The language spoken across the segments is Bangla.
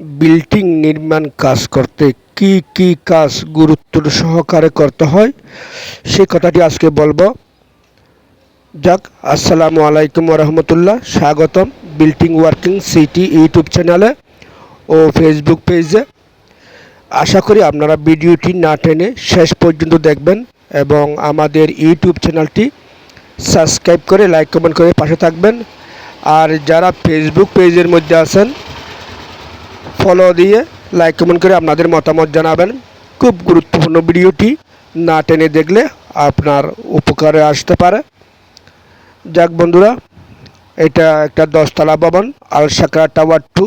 বিল্ডিং নির্মাণ কাজ করতে কি কি কাজ গুরুত্ব সহকারে করতে হয়, সে কথাটি আজকে বলব। যাক, আসসালামু আলাইকুম রহমতুল্লাহ, স্বাগতম বিল্ডিং ওয়ার্কিং সিটি ইউটিউব চ্যানেলে ও ফেসবুক পেজে। আশা করি আপনারা ভিডিওটি না টেনে শেষ পর্যন্ত দেখবেন এবং আমাদের ইউটিউব চ্যানেলটি সাবস্ক্রাইব করে লাইক কমেন্ট করে পাশে থাকবেন। আর যারা ফেসবুক পেজের মধ্যে আছেন ফলো দিয়ে লাইক কমেন্ট করে আপনাদের মতামত জানাবেন। খুব গুরুত্বপূর্ণ ভিডিওটি না টেনে দেখলে আপনার উপকারে আসতে পারে। যাক বন্ধুরা, এটা একটা দশতলা ভবন আল সাকরা টাওয়ার টু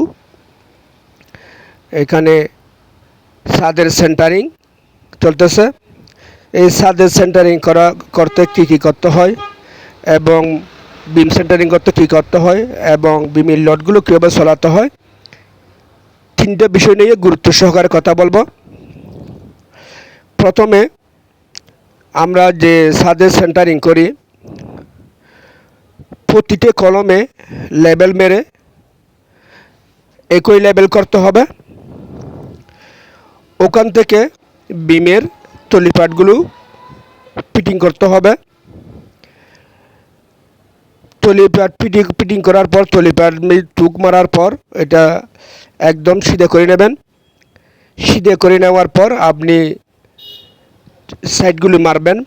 এখানে ছাদের সেন্টারিং চলতেছে। এই ছাদের সেন্টারিং করা, করতে কী কী করতে হয় এবং বিম সেন্টারিং করতে কী করতে হয় এবং বিমের লটগুলো কীভাবে চলাতে হয় তিনটে বিষয় নিয়ে গুরুত্ব সহকারে কথা বলব। প্রথমে আমরা যে ছাদে সেন্টারিং করি প্রতিটি কলমে লেবেল মেরে একই লেবেল করতে হবে। ওখান থেকে বিমের তলিপাটগুলো ফিটিং করতে হবে। তলিপাট ফিটিং ফিটিং করার পর তলিপাট টুক মারার পর এটা একদম সিধে করে নেবেন। সিধে করে নেওয়ার পর আপনি সাইডগুলো মারবেন,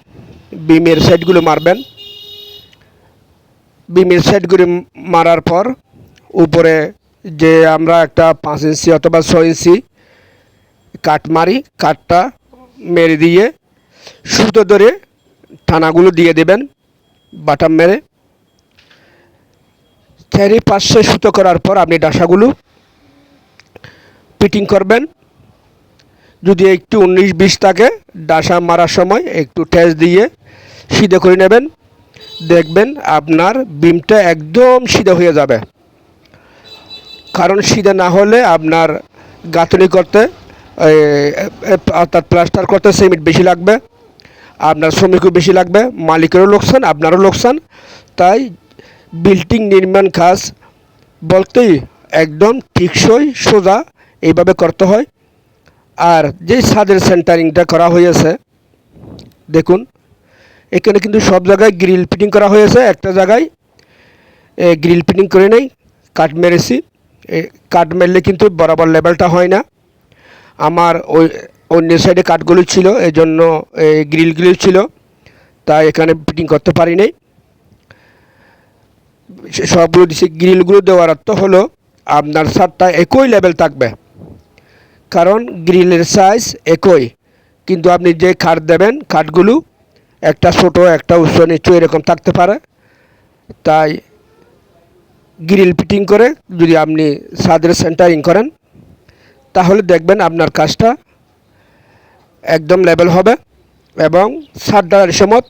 বিমের সাইডগুলো মারবেন। বিমের সাইডগুলো মারার পর উপরে যে আমরা একটা পাঁচ ইঞ্চি অথবা ছয় ইঞ্চি কাট মারি কাঠটা মেরে দিয়ে সুতো ধরে টানাগুলো দিয়ে দেবেন, বাটাম মেরে। চারি পাঁচশো সুতো করার পর আপনি ডাসাগুলো ফিটিং করবেন। যদি একটু উনিশ বিশ থাকে, ডাসা মারার সময় একটু ঠেস দিয়ে সিধে করে নেবেন। দেখবেন আপনার বিমটা একদম সিধে হয়ে যাবে। কারণ সিধে না হলে আপনার গাঁথনি করতে অর্থাৎ প্লাস্টার করতে সিমেন্ট বেশি লাগবে। আপনার শ্রমিকও বেশি লাগবে, মালিকেরও লোকসান, আপনারও লোকসান। তাই বিল্ডিং নির্মাণ কাজ বলতেই একদম টিকসই সোজা এইভাবে করতে হয়। আর যে ছাদের সেন্টারিংটা করা হয়েছে, দেখুন, এখানে কিন্তু সব জায়গায় গ্রিল ফিটিং করা হয়েছে। একটা জায়গায় গ্রিল ফিটিং করে নেই, কাঠ মেরেছি। কাঠ মেরলে কিন্তু বরাবর লেভেলটা হয় না। আমার ওই অন্য সাইডে কাঠগুলো ছিল এই জন্য এই গ্রিলগুলো ছিল। তাই এখানে ফিটিং করতে পারি নাই। সবগুলো দিচ্ছে গ্রিলগুলো দেওয়ার অর্থ হলো, আপনার ছাদটা একই লেভেল থাকবে। কারণ গ্রিলের সাইজ একই। কিন্তু আপনি যে কাঠ দেবেন কাঠগুলো একটা ছোট, একটা উচ্চ, নিচু এরকম থাকতে পারে। তাই গ্রিল ফিটিং করে যদি আপনি ছাদের সেন্টারিং করেন, তাহলে দেখবেন আপনার কাজটা একদম লেভেল হবে এবং ছাদ ঢালার সময়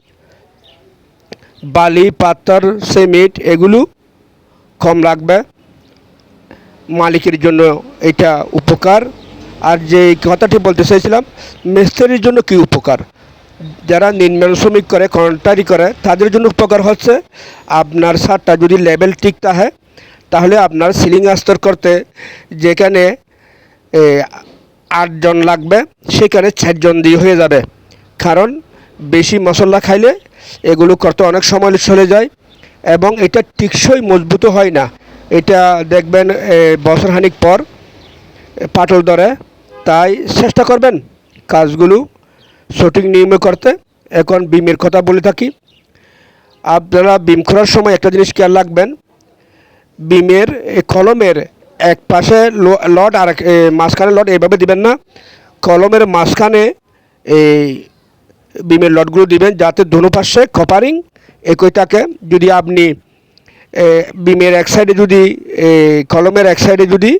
বালি, পাথর, সিমেন্ট এগুলো কম লাগবে। মালিকের জন্য এটা উপকার। আর যে কথাটি বলতে চাইছিলাম, মিস্ত্রির জন্য কি উপকার? যারা নির্মাণ শ্রমিক করে কন্ট্রারি করে, তাদের জন্য উপকার হচ্ছে আপনার ছাদটা যদি লেভেল ঠিক থাকে, তাহলে আপনার সিলিং আস্তর করতে যেখানে আটজন লাগবে, সেখানে চারজন দিয়ে হয়ে যাবে। কারণ বেশি মশলা খাইলে এগুলো করতে অনেক সময় চলে যায় এবং এটা টিকসই মজবুত হয় না। এটা দেখবেন বছরখানিক পর পাটল ধরে তাই চেষ্টা করবেন কাজগুলো সঠিক নিয়মে করতে। এখন বিমের কথা বলে থাকি। আপনারা বিম করার সময় একটা জিনিস খেয়াল রাখবেন। বিমের কলমের এক পাশে লট আর মাঝখানে লট এইভাবে দিবেন না। কলমের মাঝখানে এই বিমের লটগুলো দিবেন যাতে দোনো পাশে কপারিং একই থাকে। যদি আপনি বিমের এক সাইডে যদি কলমের এক সাইডে যদি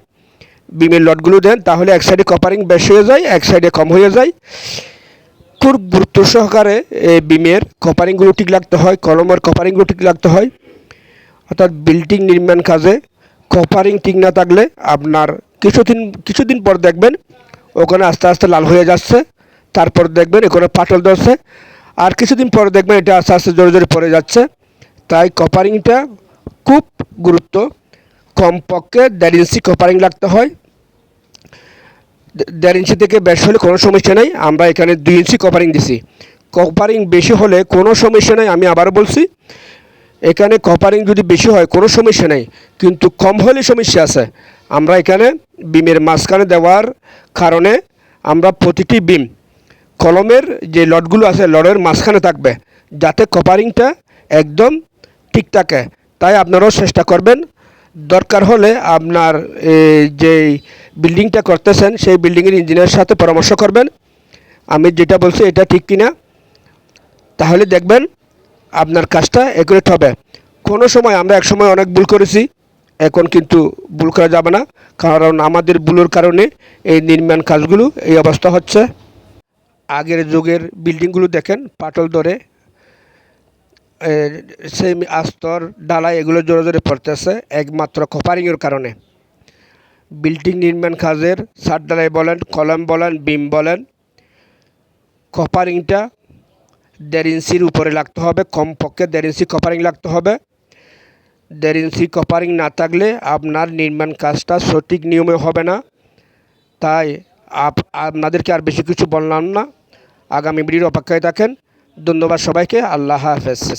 বিমের লটগুলো দেন, তাহলে এক সাইডে কপারিং বেশি হয়ে যায়, এক সাইডে কম হয়ে যায়। খুব গুরুত্ব সহকারে বিমের কপারিংগুলো ঠিক লাগতে হয়, কলমের কপারিংগুলো ঠিক লাগতে হয়। অর্থাৎ বিল্ডিং নির্মাণ কাজে কপারিং ঠিক না থাকলে আপনার কিছুদিন কিছুদিন পর দেখবেন ওখানে আস্তে আস্তে লাল হয়ে যাচ্ছে, তারপর দেখবেন এখানে পাটল ধরছে, আর কিছুদিন পর দেখবেন এটা আস্তে আস্তে জোরে জোরে পড়ে যাচ্ছে। তাই কপারিংটা খুব গুরুত্ব। কমপক্ষে দেড় ইঞ্চি কপারিং লাগতে হয়। দেড় ইঞ্চি থেকে বেশি হলে কোনো সমস্যা নেই। আমরা এখানে দুই ইঞ্চি কভারিং দিছি। কভারিং বেশি হলে কোনো সমস্যা নেই, আমি আবার বলছি। এখানে কভারিং যদি বেশি হয়, কোনো সমস্যা নেই। কিন্তু কম হলে সমস্যা আছে। আমরা এখানে বিমের মাঝখানে দেওয়ার কারণে আমরা প্রতিটি বিম, কলমের যে লটগুলো আছে, লটের মাঝখানে থাকবে, যাতে কভারিংটা একদম ঠিক থাকে। তাই আপনারাও চেষ্টা করবেন। দরকার হলে আপনার এই যে বিল্ডিংটা করতেছেন, সেই বিল্ডিংয়ের ইঞ্জিনিয়ারের সাথে পরামর্শ করবেন। আমি যেটা বলছি, এটা ঠিক কিনা? তাহলে দেখবেন, আপনার কাজটা একুরেট হবে। কোনো সময় আমরা এক সময় অনেক ভুল করেছি, এখন কিন্তু ভুল করা যাবে না, কারণ আমাদের ভুলের কারণে এই নির্মাণ কাজগুলো, এই অবস্থা হচ্ছে। আগের যুগের বিল্ডিংগুলো দেখেন, পাটল ধরে সেই আস্তর ডালাই এগুলো জোরে জোরে পড়তেছে, একমাত্র কপারিংয়ের কারণে। বিল্ডিং নির্মাণ কাজের সার ডালাই বলেন, কলম বলেন, বিম বলেন কপারিংটা দেড় ইঞ্চির উপরে লাগতে হবে, কমপক্ষে দেড় ইঞ্চি কপারিং লাগতে হবে। দেড় ইঞ্চি কপারিং না থাকলে আপনার নির্মাণ কাজটা সঠিক নিয়মে হবে না। তাই আপ- আপনাদেরকে আর বেশি কিছু বললাম না। আগামী ভিডিওর অপেক্ষায় থাকেন। ধন্যবাদ সবাইকে। আল্লাহ হাফেজ।